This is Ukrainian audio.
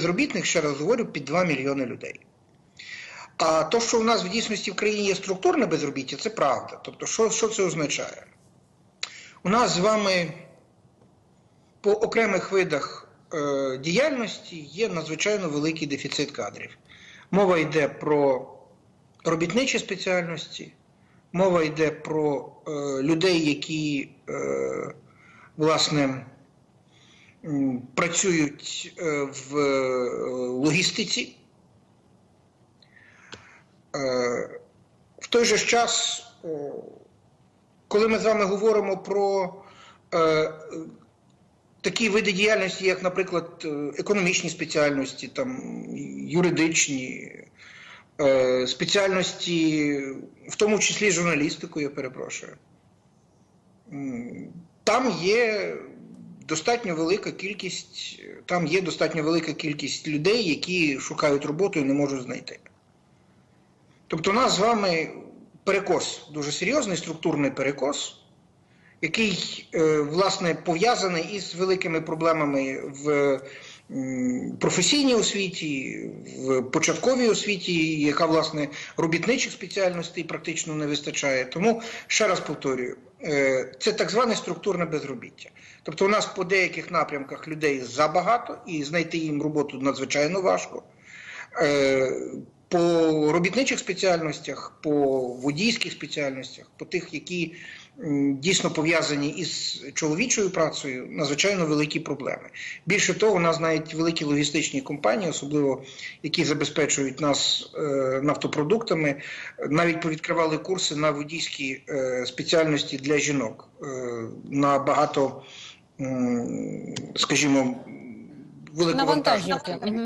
безробітних, ще раз говорю, під 2 мільйони людей. А то, що у нас в дійсності в країні є структурне безробіття, це правда. Тобто, що, що це означає? У нас з вами по окремих видах е, діяльності є надзвичайно великий дефіцит кадрів. Мова йде про робітничі спеціальності, мова йде про е, людей, які е, власне працюють е, в е, логістиці. Е, В той же час, коли ми з вами говоримо про такі види діяльності, як, наприклад, економічні спеціальності, там, юридичні спеціальності, в тому числі журналістику, я перепрошую, там є достатньо велика кількість, там є достатньо велика кількість людей, які шукають роботу і не можуть знайти. Тобто у нас з вами перекос, дуже серйозний структурний перекос, який е, власне пов'язаний із великими проблемами в професійній освіті, в початковій освіті, яка власне робітничих спеціальностей практично не вистачає. Тому ще раз повторюю, це так зване структурне безробіття. Тобто, у нас по деяких напрямках людей забагато, і знайти їм роботу надзвичайно важко. По робітничих спеціальностях, по водійських спеціальностях, по тих, які дійсно пов'язані із чоловічою працею, надзвичайно великі проблеми. Більше того, у нас навіть великі логістичні компанії, особливо які забезпечують нас е, нафтопродуктами, навіть повідкривали курси на водійські е, спеціальності для жінок е, на багато, скажімо, Навантажівки. Мгм.